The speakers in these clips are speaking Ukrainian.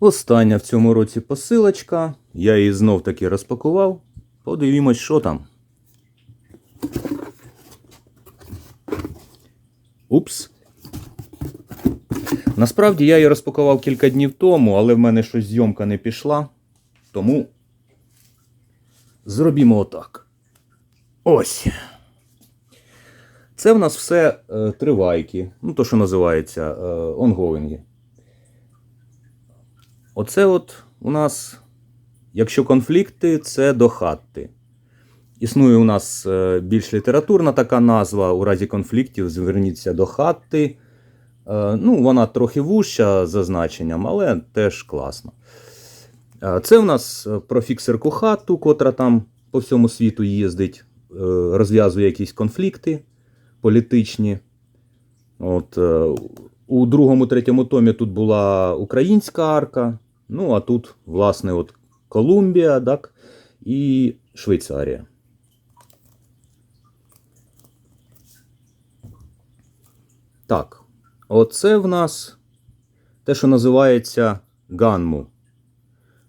Остання в цьому році посилочка. Я її знов таки розпакував. Подивімось, що там. Упс. Насправді я її розпакував кілька днів тому, але в мене щось зйомка не пішла. Тому зробімо отак. Ось. Це в нас все е, тривайки. Ну, то, що називається е, онгоїнги. Оце от у нас, якщо конфлікти, це до хатти. Існує у нас е, більш літературна така назва. У разі конфліктів зверніться до хатти. Е, Ну, вона трохи вужча за значенням, але теж класно. Е, Це у нас про фіксерку хату, котра там по всьому світу їздить, розв'язує якісь конфлікти політичні. От, у другому, третьому томі тут була українська арка. Ну, а тут, власне, от Колумбія, так, і Швейцарія. Так, оце в нас те, що називається Ганму.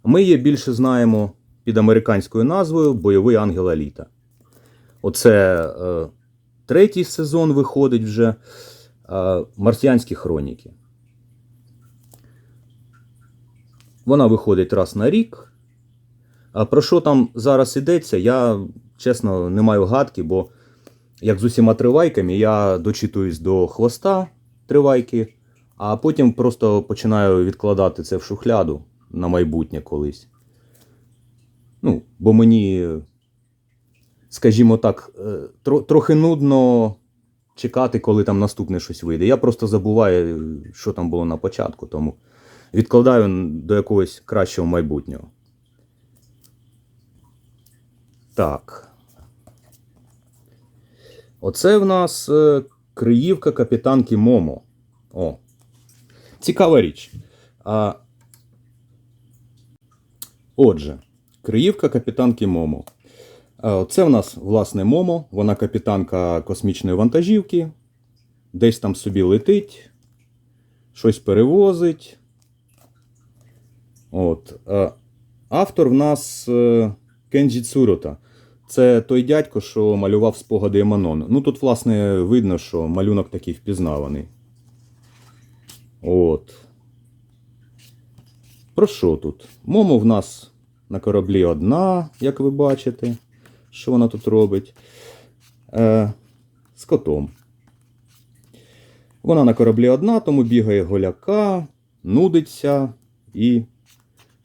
Ми її більше знаємо під американською назвою Бойовий ангел Аліта. Оце е, третій сезон виходить вже е, Марсіанські хроніки. Вона виходить раз на рік. А про що там зараз йдеться, я чесно не маю гадки, бо як з усіма тривайками, я дочитуюсь до хвоста тривайки, а потім просто починаю відкладати це в шухляду на майбутнє колись. Ну, бо мені, скажімо так, е, тро- трохи нудно чекати, коли там наступне щось вийде. Я просто забуваю, що там було на початку, тому відкладаю до якогось кращого майбутнього. Так. Оце в нас е, Криївка капітанки Момо. О. Цікава річ. А, отже, Криївка капітанки Момо. Це в нас, власне, Момо. Вона капітанка космічної вантажівки. Десь там собі летить, щось перевозить. От. Автор в нас е, Кенджі Цурота. Це той дядько, що малював спогади Еманон. Ну тут, власне, видно, що малюнок такий впізнаваний. От. Про що тут? Момо в нас на кораблі одна, як ви бачите. Що вона тут робить? Е, з котом. Вона на кораблі одна, тому бігає голяка, нудиться і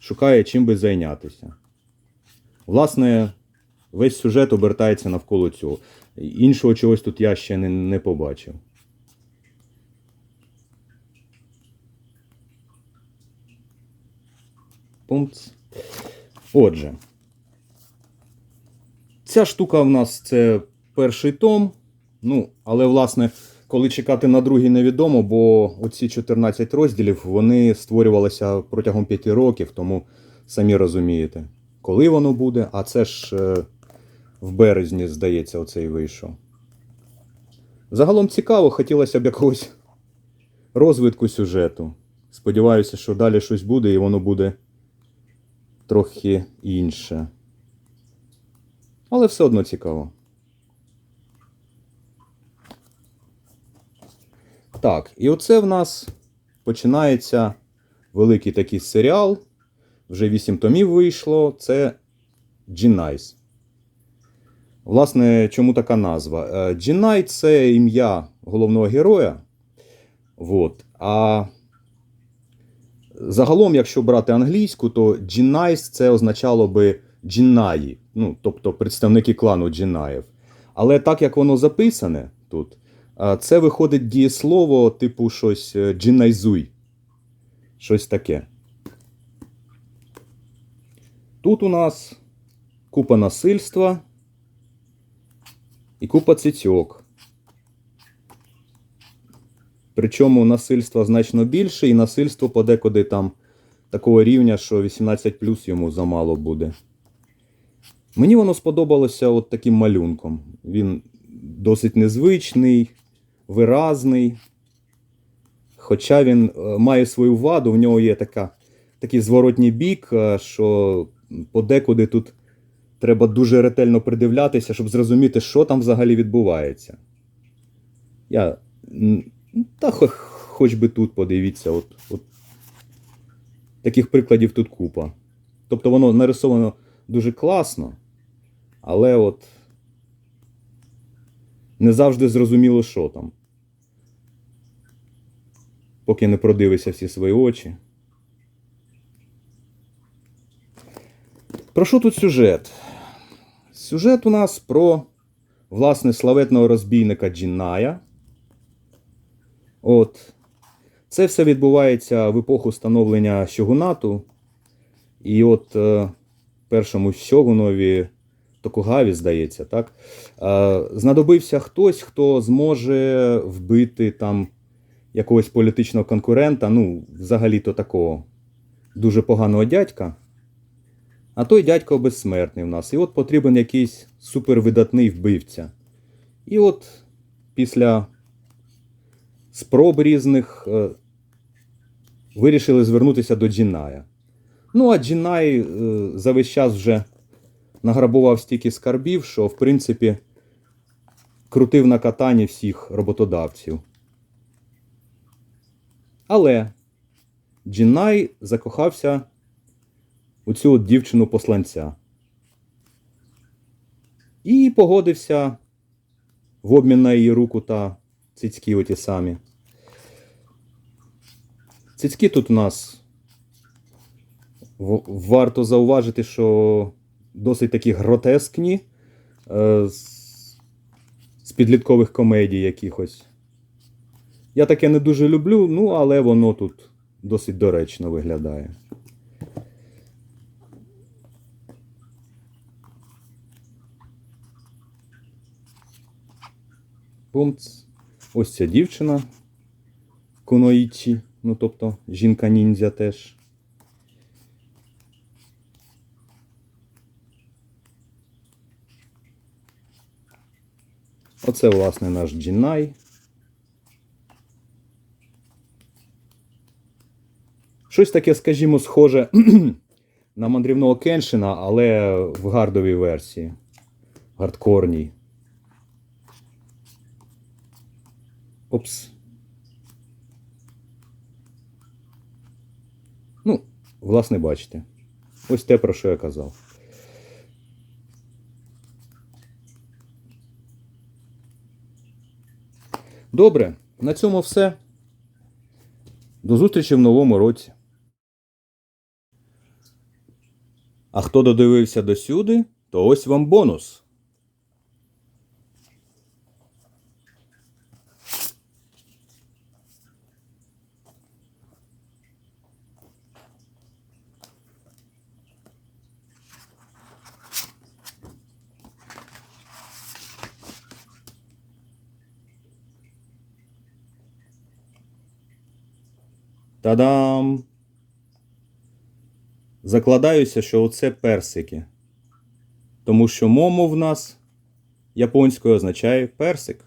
шукає чим би зайнятися. Власне, весь сюжет обертається навколо цього. Іншого чогось тут я ще не, не побачив. Пумц. Отже. Ця штука в нас це перший том. Ну, але, власне, коли чекати на другий невідомо, бо оці 14 розділів вони створювалися протягом 5 років, тому самі розумієте, коли воно буде, а це ж е, в березні, здається, оцей вийшов. Загалом цікаво, хотілося б якогось розвитку сюжету. Сподіваюся, що далі щось буде і воно буде трохи інше. Але все одно цікаво. Так, і оце в нас починається великий такий серіал. Вже 8 томів вийшло. Це G-Nice. Власне, чому така назва? Е, G-Night – це ім'я головного героя. Вот. А загалом, якщо брати англійську, то G-Nice це означало би Джінаї, ну, тобто представники клану Джінаїв. Але так як воно записане тут, це виходить дієслово, типу щось е, джінайзуй. Щось таке. Тут у нас купа насильства і купа цицьок. Причому насильства значно більше, і насильство подекуди там такого рівня, що 18 плюс йому замало буде. Мені воно сподобалося от таким малюнком. Він досить незвичний, виразний. Хоча він е, має свою ваду, в нього є така такий зворотній бік, е, що подекуди тут треба дуже ретельно придивлятися, щоб зрозуміти, що там взагалі відбувається. Я. Та хоч би тут подивіться, от, от таких прикладів тут купа. Тобто воно нарисовано дуже класно, але от не завжди зрозуміло, що там. Поки не продивишся всі свої очі. Про що тут сюжет? Сюжет у нас про власне славетного розбійника Джінная. От. Це все відбувається в епоху становлення Щогунату. І от е, першому Щогунові Токугаві, здається, так? Знадобився хтось, хто зможе вбити там якогось політичного конкурента, ну, взагалі-то такого дуже поганого дядька. А той дядько безсмертний в нас. І от потрібен якийсь супервидатний вбивця. І от після спроб різних е, вирішили звернутися до Джіная. Ну, а Джінай е, за весь час вже награбував стільки скарбів, що, в принципі, крутив на катані всіх роботодавців. Але Джінай закохався у цю дівчину посланця. І погодився в обмін на її руку та цицькі оті самі. Цицькі тут у нас варто зауважити, що досить такі гротескні е, з, підліткових комедій якихось. Я таке не дуже люблю, ну але воно тут досить доречно виглядає. Пумц. Ось ця дівчина Куноїчі, ну тобто жінка ніндзя теж. Оце, власне, наш Джінай. Щось таке, скажімо, схоже на мандрівного Кеншина, але в гардовій версії. Гардкорній. Опс. Ну, власне, бачите. Ось те, про що я казав. Добре, на цьому все. До зустрічі в новому році. А хто додивився до сюди, то ось вам бонус. Та-дам! Закладаюся, що оце персики. Тому що момо в нас японською означає персик.